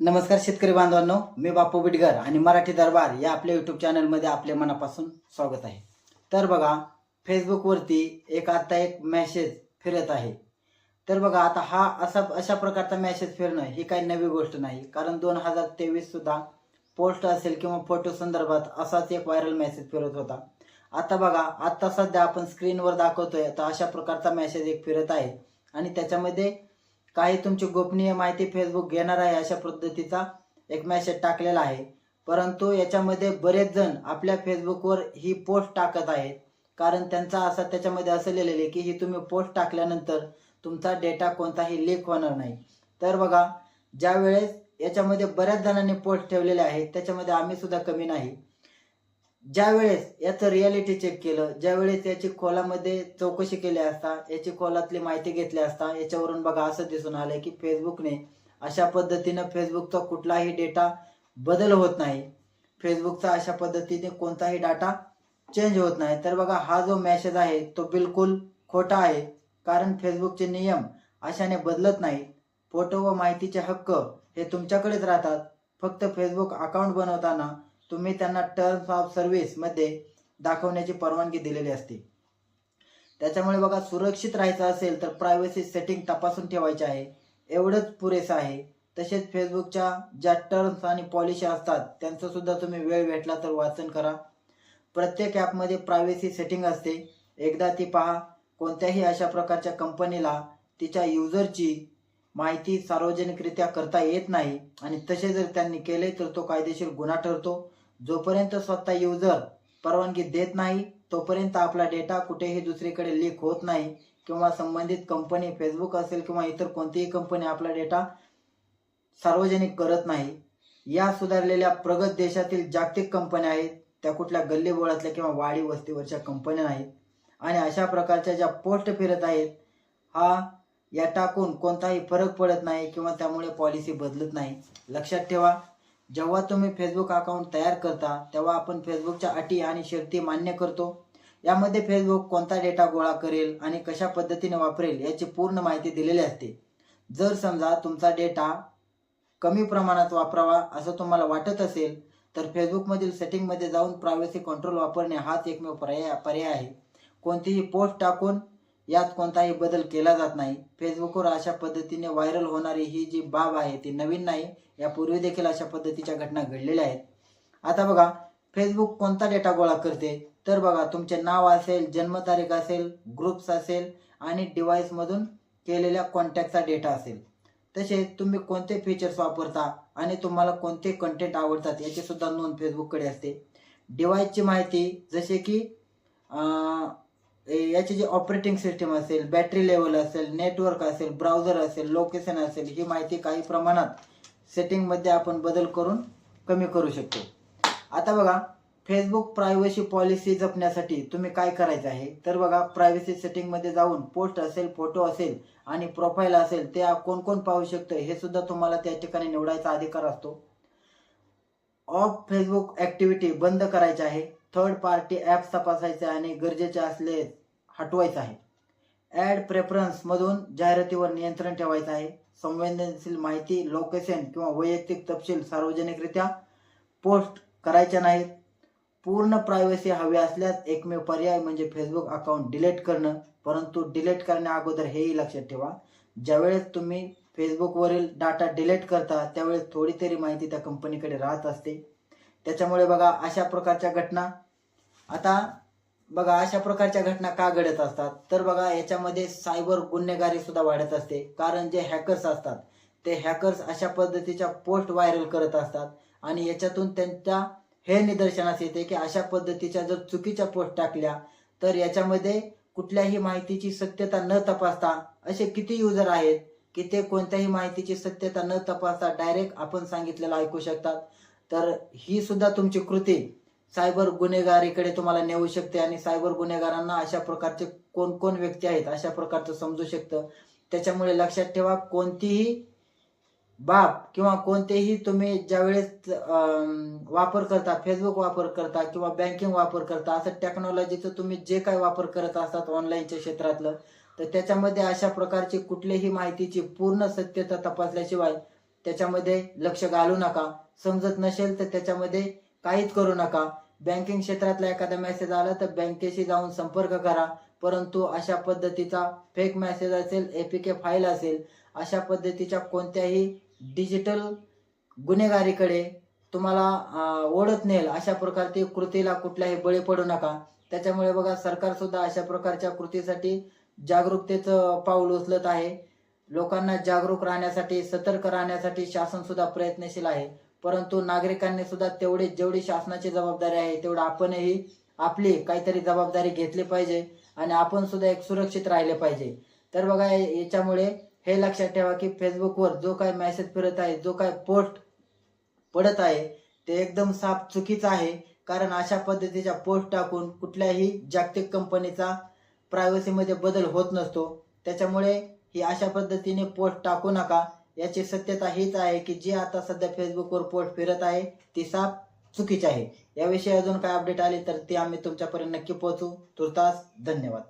नमस्कार शेतकरी बांधवांनो मी बापू बिटगर आणि मराठी दरबार या आपल्या युट्यूब चॅनलमध्ये आपले मनापासून स्वागत आहे. तर बघा फेसबुकवरती एक आता एक मॅसेज फिरत आहे. तर बघा आता हा असा अशा प्रकारचा मॅसेज फिरणं ही काही नवी गोष्ट नाही. कारण दोन हजार तेवीससुद्धा पोस्ट असेल किंवा फोटो संदर्भात असाच एक व्हायरल मेसेज फिरत होता. आता बघा आत्ता सध्या आपण स्क्रीनवर दाखवतोय तर अशा प्रकारचा मॅसेज एक फिरत आहे. आणि त्याच्यामध्ये काही तुमची गोपनीय माहिती फेसबुक घेणार आहे अशा पद्धतीचा एक मेसेज टाकलेला आहे. परंतु याच्यामध्ये बरेच जण आपल्या फेसबुकवर ही पोस्ट टाकत आहेत. कारण त्यांचा असा त्याच्यामध्ये असं लिहिलेलं आहे की ही तुम्ही पोस्ट टाकल्यानंतर तुमचा डेटा कोणताही लीक होणार नाही. तर बघा ज्या वेळेस याच्यामध्ये बऱ्याच जणांनी पोस्ट ठेवलेले आहेत त्याच्यामध्ये आम्ही सुद्धा कमी नाही. ज्या वेळेस याचं रियालिटी चेक केलं ज्या वेळेस याची खोलामध्ये चौकशी केली असता याची खोलातली माहिती घेतली असता याच्यावरून बघा असं दिसून आलंय की फेसबुकने अशा पद्धतीनं फेसबुकचा कुठलाही डेटा बदल होत नाही. फेसबुकचा अशा पद्धतीने कोणताही डाटा चेंज होत नाही. तर बघा हा जो मेसेज आहे तो बिलकुल खोटा आहे. कारण फेसबुकचे नियम अशाने बदलत नाहीत. फोटो व माहितीचे हक्क हे तुमच्याकडेच राहतात. फक्त फेसबुक अकाउंट बनवताना तुम्ही त्यांना टर्म्स ऑफ सर्व्हिसमध्ये दाखवण्याची परवानगी दिलेली असते. त्याच्यामुळे बघा सुरक्षित राहायचं असेल तर प्रायव्हसी सेटिंग तपासून ठेवायचे आहे. एवढंच पुरेसं आहे. तसेच फेसबुकच्या ज्या टर्म्स आणि पॉलिसी असतात त्यांचं सुद्धा तुम्ही वेळ भेटला तर वाचन करा. प्रत्येक ॲपमध्ये प्रायव्हसी सेटिंग असते. एकदा ती पहा कोणत्याही अशा प्रकारच्या कंपनीला तिच्या युजरची माहिती सार्वजनिकरित्या करता येत नाही. आणि तसे जर त्यांनी केले तर तो कायदेशीर गुन्हा ठरतो. जोपर्यंत स्वतः युजर परवानगी देत नाही तोपर्यंत आपला डेटा कुठेही दुसरीकडे लीक होत नाही किंवा संबंधित कंपनी फेसबुक असेल किंवा इतर कोणतीही कंपनी आपला डेटा सार्वजनिक करत नाही. या सुधारलेल्या प्रगत देशातील जागतिक कंपन्या आहेत त्या कुठल्या गल्लीबोळातल्या किंवा वाडी वस्तीवरच्या कंपन्या नाहीत. आणि अशा प्रकारच्या ज्या पोस्ट फिरत आहेत हा या टाकून कोणताही फरक पडत नाही किंवा त्यामुळे पॉलिसी बदलत नाही. लक्षात ठेवा. जेव्हा तुम्ही फेसबुक अकाउंट तयार करता तेव्हा आपण फेसबुकच्या अटी आणि शर्ती मान्य करतो. यामध्ये फेसबुक कोणता डेटा गोळा करेल आणि कशा पद्धतीने वापरेल याची पूर्ण माहिती दिलेली असते. जर समजा तुमचा डेटा कमी प्रमाणात वापरावा असं तुम्हाला वाटत असेल तर फेसबुकमधील सेटिंगमध्ये जाऊन प्रायव्हसी कंट्रोल वापरणे हाच एकमेव पर्याय पर्याय आहे. कोणतीही पोस्ट टाकून यात कोणताही बदल केला जात नाही. फेसबुकवर अशा पद्धतीने व्हायरल होणारी ही जी बाब आहे ती नवीन नाही. यापूर्वी देखील अशा पद्धतीच्या घटना घडलेल्या आहेत. आता बघा फेसबुक कोणता डेटा गोळा करते? तर बघा तुमचे नाव असेल जन्मतारीख असेल ग्रुप्स असेल आणि डिव्हाइसमधून केलेल्या कॉन्टॅक्टचा डेटा असेल. तसेच तुम्ही कोणते फीचर्स वापरता आणि तुम्हाला कोणते कंटेंट आवडतात याची सुद्धा नोंद फेसबुककडे असते. डिव्हाइसची माहिती जसे की याची जी ऑपरेटिंग सिस्टीम असेल बॅटरी लेवल असेल नेटवर्क असेल ब्राउझर असेल लोकेशन असेल ही माहिती काही प्रमाणात सेटिंगमध्ये आपण बदल करून कमी करू शकतो. आता बघा फेसबुक प्रायव्हसी पॉलिसी जपण्यासाठी तुम्ही काय करायचं आहे? तर बघा प्रायव्हसी सेटिंगमध्ये जाऊन पोस्ट असेल फोटो असेल आणि प्रोफाईल असेल ते कोण कोण पाहू शकतं हे सुद्धा तुम्हाला त्या ठिकाणी निवडायचा अधिकार असतो. ऑफ फेसबुक ऍक्टिव्हिटी बंद करायची आहे थर्ड पार्टी ॲप्स तपासायचे आणि गरजेचे असले हटवायचं आहे. ॲड प्रेफरन्स मधून जाहिरातीवर नियंत्रण ठेवायचं आहे. संवेदनशील माहिती लोकेशन किंवा वैयक्तिक तपशील सार्वजनिकरित्या पोस्ट करायच्या नाहीत. पूर्ण प्रायव्हसी हवी असल्यास एकमेव पर्याय म्हणजे फेसबुक अकाउंट डिलीट करणं. परंतु डिलीट करण्या अगोदर हेही लक्षात ठेवा. ज्यावेळेस तुम्ही फेसबुकवरील डाटा डिलीट करता त्यावेळेस थोडी तरी माहिती त्या कंपनीकडे राहत असते. त्याच्यामुळे बघा अशा प्रकारच्या घटना. आता बघा अशा प्रकारच्या घटना का घडत असतात? तर बघा याच्यामध्ये सायबर गुन्हेगारी सुद्धा वाढत असते. कारण जे हॅकर्स असतात ते हॅकर्स अशा पद्धतीच्या पोस्ट व्हायरल करत असतात. आणि याच्यातून त्यांच्या हे निदर्शनास येते की अशा पद्धतीच्या जर चुकीच्या पोस्ट टाकल्या तर याच्यामध्ये कुठल्याही माहितीची सत्यता न तपासता असे किती युजर आहेत की ते कोणत्याही माहितीची सत्यता न तपासता डायरेक्ट आपण सांगितलेलं ऐकू शकतात. तर ही सुद्धा तुमची कृती. सायबर गुन्हेगारीकडे तुम्हाला नेऊ शकते आणि सायबर गुन्हेगारांना अशा प्रकारचे कोण कोण व्यक्ती आहेत अशा प्रकारचं समजू शकतं. त्याच्यामुळे लक्षात ठेवा कोणतीही बाब किंवा कोणतेही तुम्ही ज्यावेळेस वापर करता फेसबुक वापर करता किंवा बँकिंग वापर करता असं टेक्नॉलॉजीचं तुम्ही जे काय वापर करत असतात ऑनलाईनच्या क्षेत्रातलं तर त्याच्यामध्ये अशा प्रकारची कुठल्याही माहितीची पूर्ण सत्यता तपासल्याशिवाय त्याच्यामध्ये लक्ष घालू नका. समजत नसेल तर त्याच्यामध्ये काहीच करू नका. बँकिंग क्षेत्रातला एखादा मेसेज आला तर बँकेशी जाऊन संपर्क करा. परंतु अशा पद्धतीचा फेक मेसेज असेल एपीके फाईल असेल अशा पद्धतीच्या कोणत्याही डिजिटल गुन्हेगारीकडे तुम्हाला ओढत नेल अशा प्रकारची कृतीला कुठल्याही बळी पडू नका. त्याच्यामुळे बघा सरकार सुद्धा अशा प्रकारच्या कृतीसाठी जागरूकतेचं पाऊल उचलत आहे. लोकांना जागरूक राहण्यासाठी सतर्क राहण्यासाठी शासन सुद्धा प्रयत्नशील आहे. परंतु नागरिकांनी सुद्धा तेवढी जेवढी शासनाची जबाबदारी आहे तेवढं आपणही आपली काहीतरी जबाबदारी घेतली पाहिजे आणि आपण सुद्धा एक सुरक्षित राहिले पाहिजे. तर बघा याच्यामुळे हे लक्षात ठेवा की फेसबुकवर जो काय मेसेज फिरत आहे जो काय पोस्ट पडत आहे ते एकदम साफ चुकीचं आहे. कारण अशा पद्धतीच्या पोस्ट टाकून कुठल्याही जागतिक कंपनीचा प्रायव्हसीमध्ये बदल होत नसतो. त्याच्यामुळे ही अशा पद्धतीने पोस्ट टाकू नका. याची सत्यता हीच आहे की जी आता सध्या फेसबुकवर पोस्ट फिरत आहे ती साफ चुकीची आहे. याविषयी अजून काय अपडेट आली तर ती आम्ही तुमच्यापर्यंत नक्की पोहोचू. तुर्तास धन्यवाद.